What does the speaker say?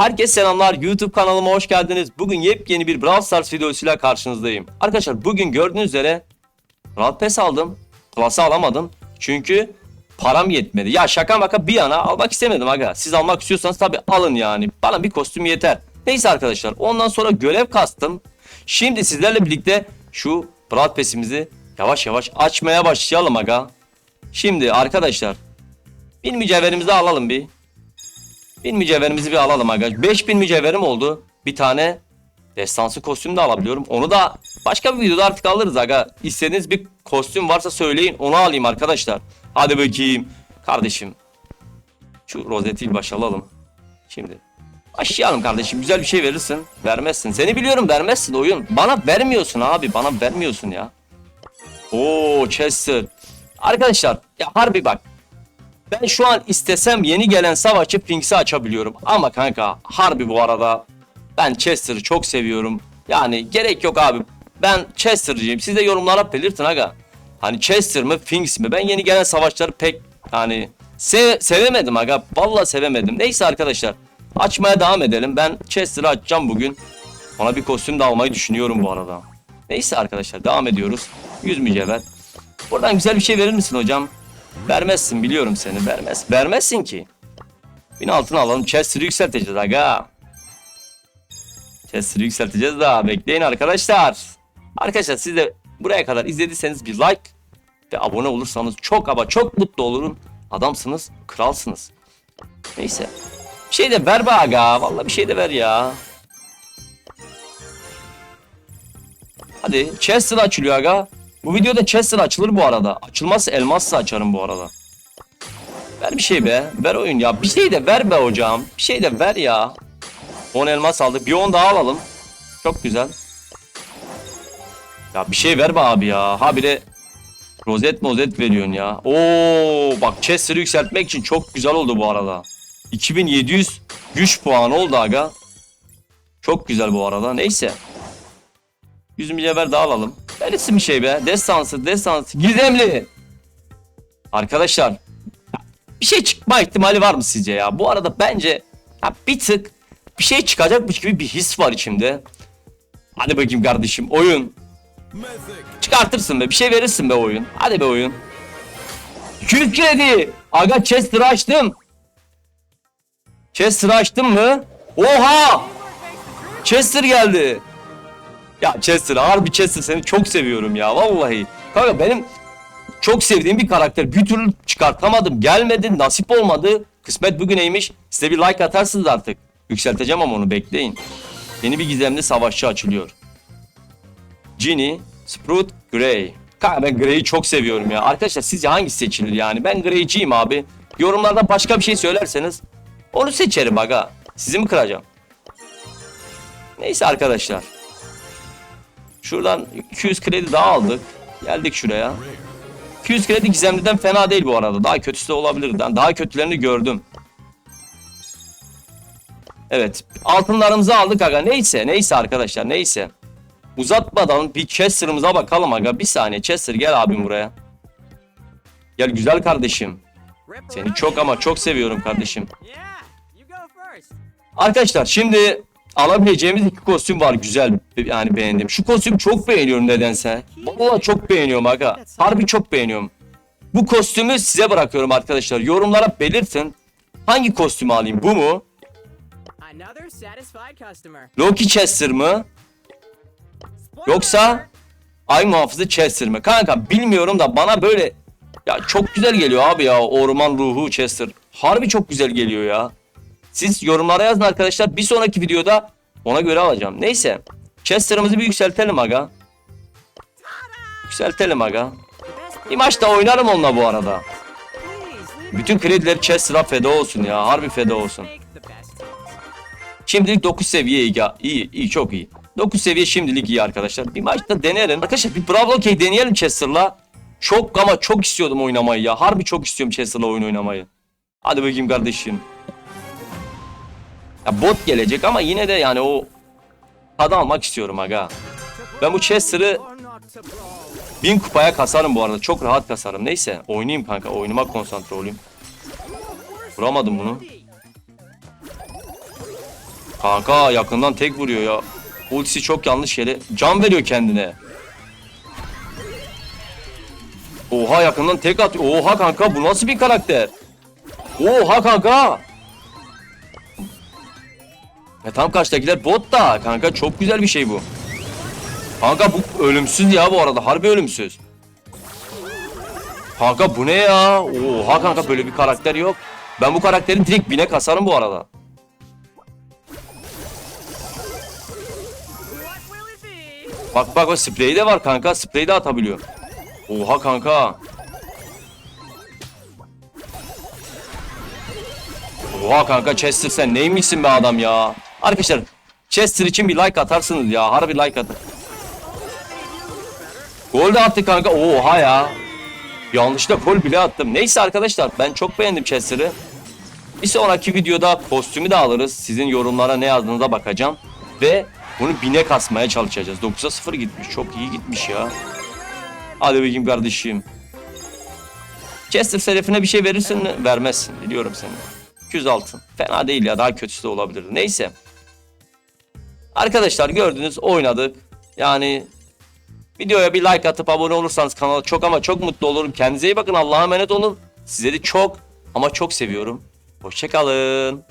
Herkese selamlar. YouTube kanalıma hoş geldiniz. Bugün yepyeni bir Brawl Stars videosuyla karşınızdayım. Arkadaşlar bugün gördüğünüz üzere Brawl Pass aldım. Klası alamadım. Çünkü param yetmedi. Ya şaka maka bir yana almak istemedim aga. Siz almak istiyorsanız tabi alın yani. Bana bir kostüm yeter. Neyse arkadaşlar ondan sonra görev kastım. Şimdi sizlerle birlikte şu Brawl Pass'imizi yavaş yavaş açmaya başlayalım aga. Şimdi arkadaşlar bir mücevherimizi alalım bir. Bin mücevherimizi bir alalım aga. 5000 mücevherim oldu. Bir tane destansı kostüm de alabiliyorum. Onu da başka bir videoda artık alırız aga. İstediğiniz bir kostüm varsa söyleyin. Onu alayım arkadaşlar. Hadi bakayım. Kardeşim. Şu rozeti başa alalım. Şimdi. Başlayalım kardeşim. Güzel bir şey verirsin. Vermezsin. Seni biliyorum vermezsin oyun. Bana vermiyorsun abi. Bana vermiyorsun ya. Oo Chester. Arkadaşlar ya harbi bak. Ben şu an istesem yeni gelen savaşçı Finks'i açabiliyorum. Ama kanka harbi bu arada ben Chester'ı çok seviyorum. Yani gerek yok abi. Ben Chester'cıyım. Siz de yorumlara belirtin aga. Hani Chester mi Finks mi? Ben yeni gelen savaşları pek hani se- sevemedim aga. Vallahi sevemedim. Neyse arkadaşlar. Açmaya devam edelim. Ben Chester'ı açacağım bugün. Ona bir kostüm de almayı düşünüyorum bu arada. Neyse arkadaşlar devam ediyoruz. 100 mücevher. Buradan güzel bir şey verir misin hocam? Vermezsin biliyorum seni vermez. Vermezsin ki. Bin altına alalım. Chester'ı yükselteceğiz aga. Chester'ı yükselteceğiz daha. Bekleyin arkadaşlar. Arkadaşlar siz de buraya kadar izlediyseniz bir like ve abone olursanız çok ama çok mutlu olurum. Adamsınız, kralsınız. Neyse. Bir şey de ver be aga. Vallahi bir şey de ver ya. Hadi Chester açılıyor aga. Bu videoda Chester açılır bu arada. Açılmazsa elmasla açarım bu arada. Ver bir şey be. Ver oyun ya. Bir şey de ver be hocam. Bir şey de ver ya. 10 elmas aldık. Bir 10 daha alalım. Çok güzel. Ya bir şey ver be abi ya. Ha bir de rozet mozet veriyorsun ya. Oo bak Chester'ı yükseltmek için çok güzel oldu bu arada. 2700 güç puanı oldu aga. Çok güzel bu arada. Neyse. 100 mücevher daha alalım. Verirsin bir şey be. Destansı, destansı. Gizemli. Arkadaşlar. Bir şey çıkma ihtimali var mı sizce ya? Bu arada bence ya bir tık bir şey çıkacakmış gibi bir his var içimde. Hadi bakayım kardeşim oyun. Çıkartırsın be bir şey verirsin be oyun. Hadi be oyun. 200 kredi. Aga Chester'ı açtım. Chester'ı açtım mı? Oha! Chester geldi. Ya Chester harbi Chester seni çok seviyorum ya vallahi. Kanka benim çok sevdiğim bir karakter. Bir türlü çıkartamadım. Gelmedi, nasip olmadı. Kısmet bugüneymiş. Size bir like atarsınız artık. Yükselteceğim ama onu bekleyin. Yeni bir gizemli savaşçı açılıyor. Ginny, Sprout, Grey. Kanka ben Grey'i çok seviyorum ya. Arkadaşlar sizce hangisi seçilir yani? Ben Grey'ciyim abi. Yorumlarda başka bir şey söylerseniz onu seçerim aga. Sizi mi kıracağım? Neyse arkadaşlar. Şuradan 200 kredi daha aldık. Geldik şuraya. 200 kredi gizemliden fena değil bu arada. Daha kötüsü de olabilir. Ben daha kötülerini gördüm. Evet. Altınlarımızı aldık aga. Neyse. Neyse arkadaşlar. Neyse. Uzatmadan bir Chester'ımıza bakalım aga. Bir saniye. Chester gel abim buraya. Gel güzel kardeşim. Seni çok ama çok seviyorum kardeşim. Arkadaşlar şimdi alabileceğimiz iki kostüm var güzel yani beğendim. Şu kostümü çok beğeniyorum nedense. Vallahi çok beğeniyorum aga. Harbi çok beğeniyorum. Bu kostümü size bırakıyorum arkadaşlar. Yorumlara belirtin. Hangi kostümü alayım? Bu mu? Loki Chester mı? Yoksa! Ay muhafızı Chester mi? Kanka bilmiyorum da bana böyle ya çok güzel geliyor abi ya orman ruhu Chester. Harbi çok güzel geliyor ya. Siz yorumlara yazın arkadaşlar. Bir sonraki videoda ona göre alacağım. Neyse. Chester'ımızı bir yükseltelim aga. Yükseltelim aga. Bir maç da oynarım onunla bu arada. Bütün kredileri Chester'a feda olsun ya. Harbi feda olsun. Şimdilik 9 seviye iyi. İyi, iyi çok iyi. 9 seviye şimdilik iyi arkadaşlar. Bir maçta deneyelim. Arkadaşlar bir Bravo Okey deneyelim Chester'la. Çok ama çok istiyordum oynamayı ya. Harbi çok istiyorum Chester'la oyun oynamayı. Hadi bakayım kardeşim. Ya bot gelecek ama yine de yani o tadı almak istiyorum aga. Ben bu Chester'ı. 1000 kupaya kasarım bu arada. Çok rahat kasarım. Neyse oynayayım kanka. Oyunuma konsantre olayım. Vuramadım bunu. Kanka yakından tek vuruyor ya. Ultisi çok yanlış yere. Can veriyor kendine. Oha yakından tek atıyor. Oha kanka bu nasıl bir karakter? Oha kanka. E tam karşıdakiler bot da kanka çok güzel bir şey bu. Kanka bu ölümsüz ya bu arada harbi ölümsüz. Kanka bu ne ya? Oha kanka böyle bir karakter yok. Ben bu karakteri direkt bine kasarım bu arada. Bak bak o spreyi de var kanka. Spreyi de atabiliyor. Oha kanka. Oha kanka Chester sen neymişsin be adam ya. Arkadaşlar Chester için bir like atarsınız ya. Harbi like atın. Gol de attı kanka. Oha ya. Yanlışlıkla gol bile attım. Neyse arkadaşlar ben çok beğendim Chester'ı. Bir sonraki videoda kostümü de alırız. Sizin yorumlara ne yazdığınıza bakacağım. Ve bunu bine kasmaya çalışacağız. 9'a 0 gitmiş. Çok iyi gitmiş ya. Hadi bakayım kardeşim. Chester serifine bir şey verirsin mi? Vermezsin. Biliyorum seni. 200 altın. Fena değil ya. Daha kötüsü de olabilir. Neyse. Arkadaşlar gördünüz oynadık. Yani videoya bir like atıp abone olursanız kanala çok ama çok mutlu olurum. Kendinize iyi bakın. Allah'a emanet olun. Sizleri çok ama çok seviyorum. Hoşçakalın.